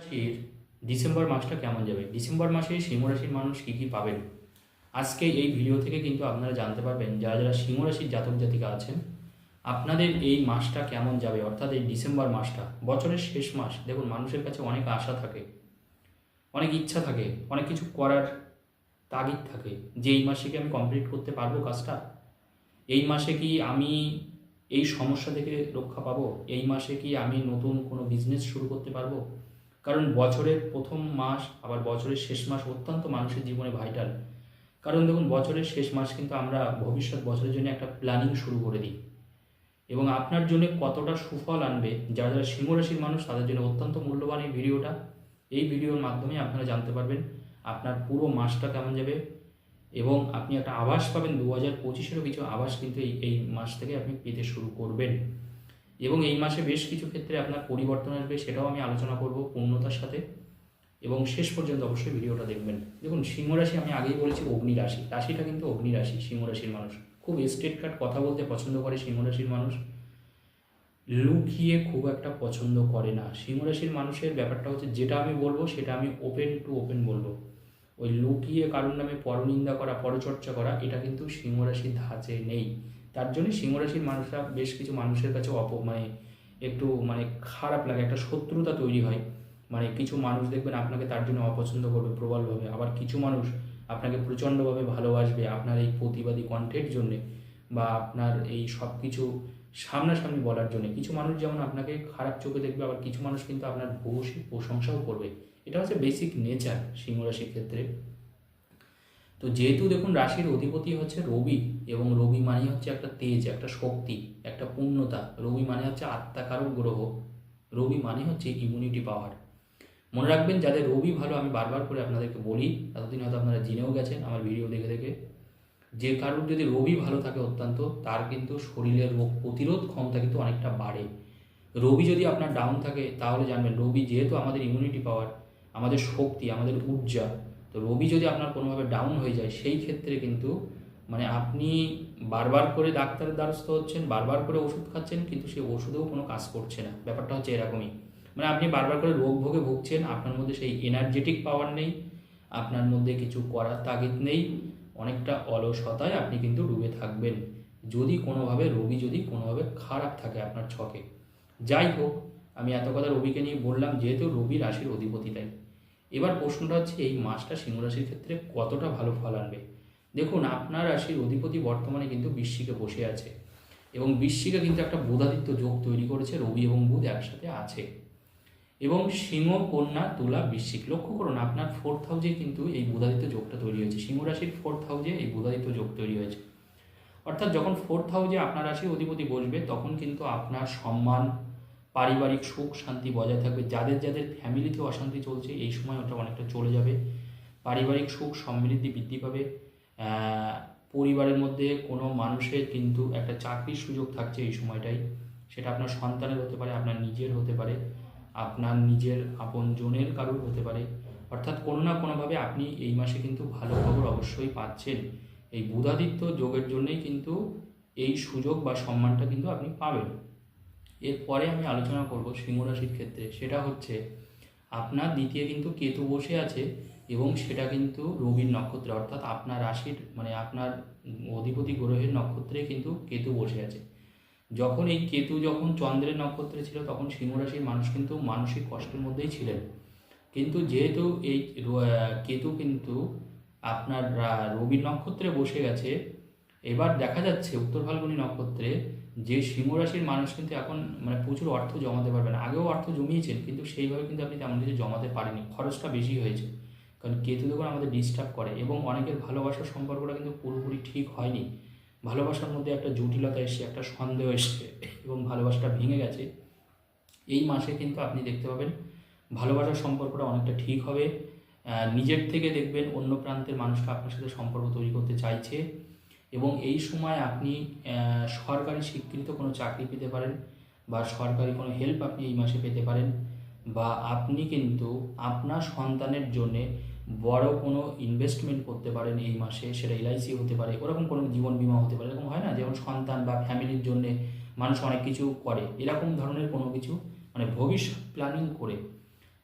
রাশির ডিসেম্বর মাসটা কেমন যাবে? ডিসেম্বর মাসে সিংহ রাশির মানুষ কী কী পাবেন? আজকে এই ভিডিও থেকে কিন্তু আপনারা জানতে পারবেন যারা যারা সিংহ রাশির জাতক জাতিকা আছেন, আপনাদের এই মাসটা কেমন যাবে? অর্থাৎ এই ডিসেম্বর মাসটা, বছরের শেষ মাস, দেখুন মানুষের কাছে অনেক আশা থাকে, অনেক ইচ্ছা থাকে, অনেক কিছু করার তাগিদ থাকে। যে এই মাসে কি আমি কমপ্লিট করতে পারব কাজটা? এই মাসে কি আমি এই সমস্যা থেকে রক্ষা পাবো? এই মাসে কি আমি নতুন কোনো বিজনেস শুরু করতে পারব? কারণ বছরের প্রথম মাস, আবার বছরের শেষ মাস অত্যন্ত মানুষের জীবনে ভাইটাল কারণ দেখুন, বছরের শেষ মাস কিন্তু আমরা ভবিষ্যৎ বছরের জন্য একটা প্ল্যানিং শুরু করে দিই। এবং আপনার জন্য কতটা সুফল আনবে, যারা যারা সিংহ রাশির মানুষ, তাদের জন্য অত্যন্ত মূল্যবান এই ভিডিওটা। এই ভিডিওর মাধ্যমে আপনারা জানতে পারবেন আপনার পুরো মাসটা কেমন যাবে এবং আপনি একটা আভাস পাবেন। দু হাজার পঁচিশেরও কিছু আভাস কিন্তু এই এই মাস থেকে আপনি পেতে শুরু করবেন। এবং এই মাসে বেশ কিছু ক্ষেত্রে আপনার পরিবর্তন আসবে, সেটাও আমি আলোচনা করব পূর্ণতার সাথে। এবং শেষ পর্যন্ত অবশ্যই ভিডিওটা দেখবেন। দেখুন, সিংহ রাশি আমি আগেই বলেছি অগ্নি রাশি। রাশিটা কিন্তু অগ্নি রাশি, সিংহ রাশির মানুষ। খুব স্টেট কাট কথা বলতে পছন্দ করে সিংহ রাশির মানুষ। লুকিয়ে খুব একটা পছন্দ করে না। সিংহ রাশির মানুষের ব্যাপারটা হচ্ছে, যেটা আমি বলব, সেটা আমি ওপেন টু ওপেন বলব। ওই লুকিয়ে কারোর নামে পরনিন্দা করা, পরচর্চা করা, এটা কিন্তু সিংহ রাশির ধাঁচে নেই। তার জন্য সিংহ রাশির মানুষরা বেশ কিছু মানুষের কাছে অপ মানে একটু মানে খারাপ লাগে, একটা শত্রুতা তৈরি হয়। মানে কিছু মানুষ দেখবেন আপনাকে তার জন্য অপছন্দ করবে প্রবলভাবে। আবার কিছু মানুষ আপনাকে প্রচণ্ডভাবে ভালোবাসবে আপনার এই প্রতিবাদী কণ্ঠের জন্যে বা আপনার এই সব কিছু সামনাসামনি বলার জন্য। কিছু মানুষ যেমন আপনাকে খারাপ চোখে দেখবে, আবার কিছু মানুষ কিন্তু আপনার ভূয়সী প্রশংসাও করবে। এটা হচ্ছে বেসিক নেচার সিংহ রাশির ক্ষেত্রে। তো যেহেতু দেখুন রাশির অধিপতি হচ্ছে রবি এবং রবি মানে হচ্ছে একটা তেজ, একটা শক্তি, একটা পূর্ণতা। রবি মানে হচ্ছে আত্মাকারক গ্রহ। রবি মানে হচ্ছে ইমিউনিটি পাওয়ার মনে রাখবেন, যাদের রবি ভালো, আমি বারবার করে আপনাদেরকে বলি, এতদিন হয়তো আপনারা জেনেও গেছেন আমার ভিডিও দেখে দেখে। যে কারোর যদি রবি ভালো থাকে অত্যন্ত, তার কিন্তু শরীরের রোগ প্রতিরোধ ক্ষমতা কিন্তু অনেকটা বাড়ে। রবি যদি আপনার ডাউন থাকে, তাহলে জানবেন রবি যেহেতু আমাদের ইমিউনিটি পাওয়ার আমাদের শক্তি, আমাদের ঊর্জা তো রবি যদি আপনার কোনোভাবে ডাউন হয়ে যায়, সেই ক্ষেত্রে কিন্তু মানে আপনি বারবার করে ডাক্তারের দ্বারস্থ হচ্ছেন, বারবার করে ওষুধ খাচ্ছেন, কিন্তু সেই ওষুধেও কোনো কাজ করছে না। ব্যাপারটা হচ্ছে এরকমই। মানে আপনি বারবার করে রোগ ভোগে ভুগছেন, আপনার মধ্যে সেই এনার্জেটিক পাওয়ার নেই, আপনার মধ্যে কিছু করার তাগিদ নেই, অনেকটা অলসতায় আপনি কিন্তু ডুবে থাকবেন। যদি কোনোভাবে, রবি যদি কোনোভাবে খারাপ থাকে আপনার ছকে। যাই হোক, আমি এত কথা রবিকে নিয়ে বললাম, যেহেতু রবি রাশির অধিপতি তাই। এবার প্রশ্নটা হচ্ছে, এই মাসটা সিংহ রাশির ক্ষেত্রে কতটা ভালো ফল আনবে? দেখুন, আপনার রাশির অধিপতি বর্তমানে কিন্তু বৃশ্চিকে বসে আছে এবং বৃশ্চিকে কিন্তু একটা বোধাদিত্য যোগ তৈরি করেছে, রবি এবং বুধ একসাথে আছে। এবং সিংহ, কন্যা, তুলা, বৃশ্চিক, লক্ষ্য করুন, আপনার ফোর্থ হাউজে কিন্তু এই বুধাদিত্য যোগটা তৈরি হয়েছে। সিংহ রাশির ফোর্থ হাউজে এই বুধাদিত্য যোগ তৈরি হয়েছে। অর্থাৎ যখন ফোর্থ হাউজে আপনার রাশির অধিপতি বসবে, তখন কিন্তু আপনার সম্মান পারিবারিক সুখ, শান্তি বজায় থাকবে। যাদের যাদের ফ্যামিলিতে অশান্তি চলছে, এই সময় ওটা অনেকটা চলে যাবে। পারিবারিক সুখ সমৃদ্ধি বৃদ্ধি পাবে। পরিবারের মধ্যে কোনো মানুষের কিন্তু একটা চাকরির সুযোগ থাকছে এই সময়টাই। সেটা আপনার সন্তানের হতে পারে, আপনার নিজের হতে পারে, আপনার নিজের আপনজনের কারোর হতে পারে। অর্থাৎ কোনো না কোনোভাবে আপনি এই মাসে কিন্তু ভালো খবর অবশ্যই পাচ্ছেন। এই বুধাদিত্য যোগের জন্যই কিন্তু এই সুযোগ বা সম্মানটা কিন্তু আপনি পাবেন। এরপরে আমি আলোচনা করব সিংহ রাশির ক্ষেত্রে। সেটা হচ্ছে, আপনার দ্বিতীয় কিন্তু কেতু বসে আছে এবং সেটা কিন্তু রবির নক্ষত্রে, অর্থাৎ আপনার রাশির মানে আপনার অধিপতি গ্রহের নক্ষত্রে কিন্তু কেতু বসে আছে। যখন এই কেতু যখন চন্দ্রের নক্ষত্রে ছিল, তখন সিংহ রাশির মানুষ কিন্তু মানসিক কষ্টের মধ্যেই ছিলেন। কিন্তু যেহেতু এই কেতু কিন্তু আপনার রবির নক্ষত্রে বসে গেছে, এবার দেখা যাচ্ছে উত্তর ফাল্গুনী নক্ষত্রে যে সিংহ রাশির মানুষ কিন্তু এখন মানে প্রচুর অর্থ জমাতে পারবেন আগেও অর্থ জমিয়েছেন, কিন্তু সেইভাবে কিন্তু আপনি তেমন কিছু জমাতে পারেনি খরচটা বেশি হয়েছে। কারণ কেতু দেখুন আমাদের ডিস্টার্ব করে এবং অনেকের ভালোবাসার সম্পর্কটা কিন্তু পুরোপুরি ঠিক হয়নি। ভালোবাসার মধ্যে একটা জটিলতা এসছে, একটা সন্দেহ এসছে এবং ভালোবাসাটা ভেঙে গেছে। এই মাসে কিন্তু আপনি দেখতে পাবেন ভালোবাসার সম্পর্কটা অনেকটা ঠিক হবে। নিজের থেকে দেখবেন অন্য প্রান্তের মানুষটা আপনার সাথে সম্পর্ক তৈরি করতে চাইছে। এবং এই সময় আপনি সরকারি স্বীকৃত কোনো চাকরি পেতে পারেন বা সরকারি কোনো হেল্প আপনি এই মাসে পেতে পারেন বা আপনি কিন্তু আপনার সন্তানের জন্যে বড় কোনো ইনভেস্টমেন্ট করতে পারেন এই মাসে, সেটা এলআইসি হতে পারে, ওরকম কোনো জীবন বীমা হতে পারে, এরকম হয় না? যেমন সন্তান বা ফ্যামিলির জন্য মানুষ অনেক কিছু করে, এরকম ধরনের কোনো কিছু মানে ভবিষ্যৎ প্ল্যানিং করে,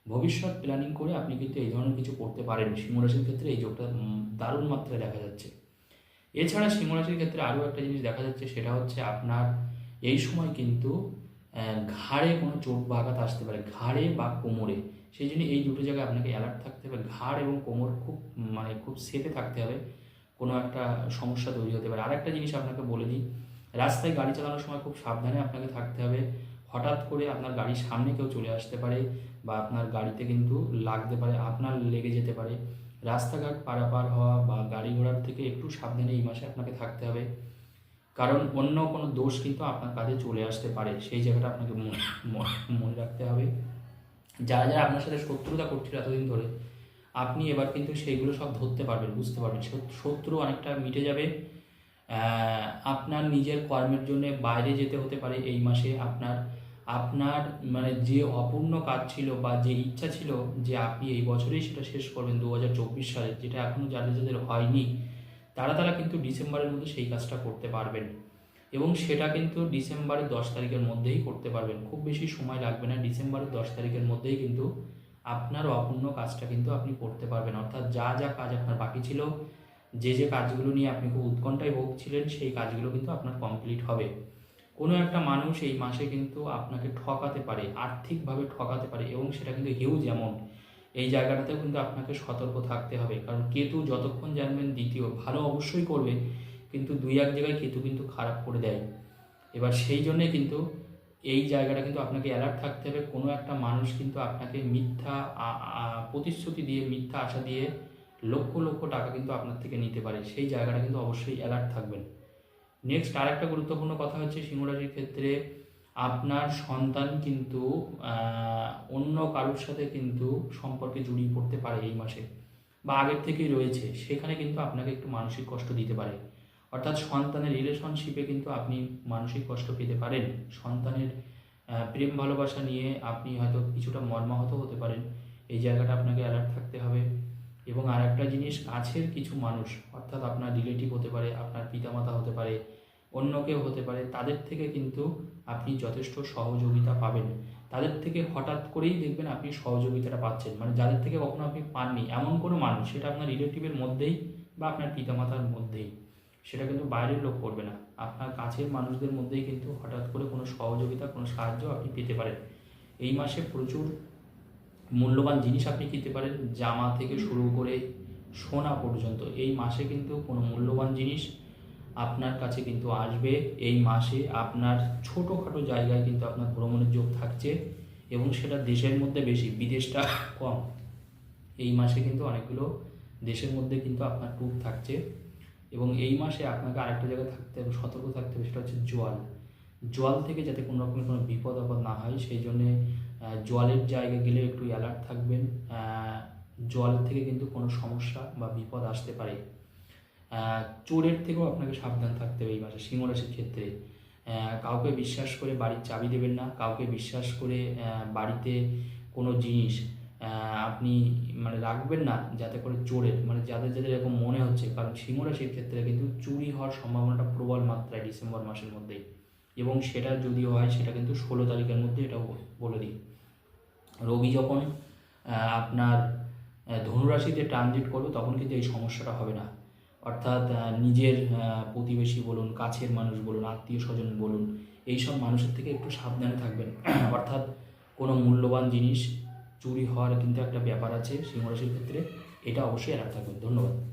ভবিষ্যৎ প্ল্যানিং করে আপনি কিন্তু এই ধরনের কিছু করতে পারেন। সিংহরাশির ক্ষেত্রে এই যোগটা দারুণ মাত্রায় দেখা যাচ্ছে। এছাড়া সিংহরাশির ক্ষেত্রে আরও একটা জিনিস দেখা যাচ্ছে, সেটা হচ্ছে আপনার এই সময় কিন্তু ঘাড়ে কোনো চোট বা আঘাত আসতে পারে, ঘাড়ে বা কোমরে। সেই জন্য এই দুটো জায়গায় আপনাকে অ্যালার্ট থাকতে হবে। ঘাড় এবং কোমর খুব মানে খুব সেফে থাকতে হবে। কোনো একটা সমস্যা তৈরি হতে পারে। আর একটা জিনিস আপনাকে বলে দিই, রাস্তায় গাড়ি চালানোর সময় খুব সাবধানে আপনাকে থাকতে হবে। হঠাৎ করে আপনার গাড়ির সামনে কেউ চলে আসতে পারে বা আপনার গাড়িতে কিন্তু লাগতে পারে, আপনার লেগে যেতে পারে। রাস্তাঘাট পারাপার হওয়া বা গাড়ি ঘোড়ার থেকে একটু সাবধানে এই মাসে আপনাকে থাকতে হবে। কারণ অন্য কোনো দোষ কিন্তু আপনার কাছে চলে আসতে পারে। সেই জায়গাটা আপনাকে মনে রাখতে হবে। যারা যারা আপনার সাথে শত্রুতা করছিল এতদিন ধরে, আপনি এবার কিন্তু সেইগুলো সব ধরতে পারবেন, বুঝতে পারবেন। শত্রু অনেকটা মিটে যাবে। আপনার নিজের কর্মের জন্য বাইরে যেতে হতে পারে এই মাসে। আপনার আপনার মানে যে অপূর্ণ কাজ ছিল বা যে ইচ্ছা ছিল যে আপনি এই বছরেই সেটা শেষ করবেন দু হাজার চব্বিশ সালে, যেটা এখনও যাদের যাদের হয়নি, তারা তারা কিন্তু ডিসেম্বরের মধ্যে সেই কাজটা করতে পারবেন। এবং সেটা কিন্তু ডিসেম্বরের দশ তারিখের মধ্যেই করতে পারবেন। খুব বেশি সময় লাগবে না, ডিসেম্বরের দশ তারিখের মধ্যেই কিন্তু আপনার অপূর্ণ কাজটা কিন্তু আপনি করতে পারবেন। অর্থাৎ যা যা কাজ আপনার বাকি ছিল, যে যে কাজগুলো নিয়ে আপনি খুব উৎকণ্ঠায় ভুগছিলেন, সেই কাজগুলো কিন্তু আপনার কমপ্লিট হবে। কোনো একটা মানুষ এই মাসে কিন্তু আপনাকে ঠকাতে পারে, আর্থিকভাবে ঠকাতে পারে এবং সেটা কিন্তু হিউজ অ্যামাউন্ট এই জায়গাটাতেও কিন্তু আপনাকে সতর্ক থাকতে হবে। কারণ কেতু যতক্ষণ জানবেন দ্বিতীয়, ভালো অবশ্যই করবে, কিন্তু দুই এক জায়গায় কেতু কিন্তু খারাপ করে দেয়। এবার সেই জন্যে কিন্তু এই জায়গাটা কিন্তু আপনাকে অ্যালার্ট থাকতে হবে। কোনো একটা মানুষ কিন্তু আপনাকে মিথ্যা প্রতিশ্রুতি দিয়ে, মিথ্যা আশা দিয়ে লক্ষ লক্ষ টাকা কিন্তু আপনার থেকে নিতে পারে। সেই জায়গাটা কিন্তু অবশ্যই অ্যালার্ট থাকবেন। নেক্সট আরেকটা গুরুত্বপূর্ণ কথা হচ্ছে সিংহরাশির ক্ষেত্রে আপনার সন্তান কিন্তু অন্য কারোর সাথে কিন্তু সম্পর্কে জড়িয়ে পড়তে পারে এই মাসে বা আগের থেকেই রয়েছে। সেখানে কিন্তু আপনাকে একটু মানসিক কষ্ট দিতে পারে। অর্থাৎ সন্তানের রিলেশনশিপে কিন্তু আপনি মানসিক কষ্ট পেতে পারেন। সন্তানের প্রেম ভালোবাসা নিয়ে আপনি হয়তো কিছুটা মর্মাহত হতে পারেন। এই জায়গাটা আপনাকে অ্যালার্ট থাকতে হবে। এবং আর একটা জিনিস, কাছের কিছু মানুষ, অর্থাৎ আপনার রিলেটিভ হতে পারে, আপনার পিতামাতা হতে পারে, অন্য কেউ হতে পারে, তাদের থেকে কিন্তু আপনি যথেষ্ট সহযোগিতা পাবেন। তাদের থেকে হঠাৎ করেই দেখবেন আপনি সহযোগিতাটা পাচ্ছেন। মানে যাদের থেকে কখনো আপনি পাননি, এমন কোনো মানুষ, সেটা আপনার রিলেটিভের মধ্যেই বা আপনার পিতামাতার মধ্যেই। সেটা কিন্তু বাইরের লোক করবে না। আপনার কাছের মানুষদের মধ্যেই কিন্তু হঠাৎ করে কোনো সহযোগিতা, কোনো সাহায্য আপনি পেতে পারেন। এই মাসে প্রচুর মূল্যবান জিনিস আপনি কিনতে পারেন, জামা থেকে শুরু করে সোনা পর্যন্ত। এই মাসে কিন্তু কোনো মূল্যবান জিনিস আপনার কাছে কিন্তু আসবে। এই মাসে আপনার ছোটোখাটো জায়গায় কিন্তু আপনার ভ্রমণের যোগ থাকছে এবং সেটা দেশের মধ্যে বেশি, বিদেশটা কম। এই মাসে কিন্তু অনেকগুলো দেশের মধ্যে কিন্তু আপনার ট্যুর থাকছে এবং এই মাসে আপনাকে আরেকটা জায়গায় থাকতে হবে, সতর্ক থাকতে হবে, সেটা হচ্ছে জল জল থেকে যাতে কোনো রকমের কোনো বিপদ আপদ না হয়, সেই জন্যে জলের জায়গায় গেলে একটু অ্যালার্ট থাকবেন। জল থেকে কিন্তু কোনো সমস্যা বা বিপদ আসতে পারে। চোরের থেকেও আপনাকে সাবধান থাকতে হবে এই মাসে সিংহরাশির ক্ষেত্রে। কাউকে বিশ্বাস করে বাড়ির চাবি দেবেন না, কাউকে বিশ্বাস করে বাড়িতে কোনো জিনিস আপনি মানে রাখবেন না যাতে করে চোরের মানে যাদের যাদের এরকম মনে হচ্ছে। কারণ সিংহরাশির ক্ষেত্রে কিন্তু চুরি হওয়ার সম্ভাবনাটা প্রবল মাত্রায় ডিসেম্বর মাসের মধ্যেই এবং সেটা যদিও হয়, সেটা কিন্তু ষোলো তারিখের মধ্যে এটা বলে দিই। রবি যখন আপনার ধনুরাশিতে ট্রানজিট করবে, তখন কিন্তু এই সমস্যাটা হবে না। অর্থাৎ নিজের প্রতিবেশী বলুন, কাছের মানুষ বলুন, আত্মীয় স্বজন বলুন, এইসব মানুষের থেকে একটু সাবধানে থাকবেন। অর্থাৎ, কোনো মূল্যবান জিনিস চুরি হওয়ার কিন্তু একটা ব্যাপার আছে, সিংহরাশির ক্ষেত্রে, এটা অবশ্যই অ্যালার্ট থাকবেন। ধন্যবাদ।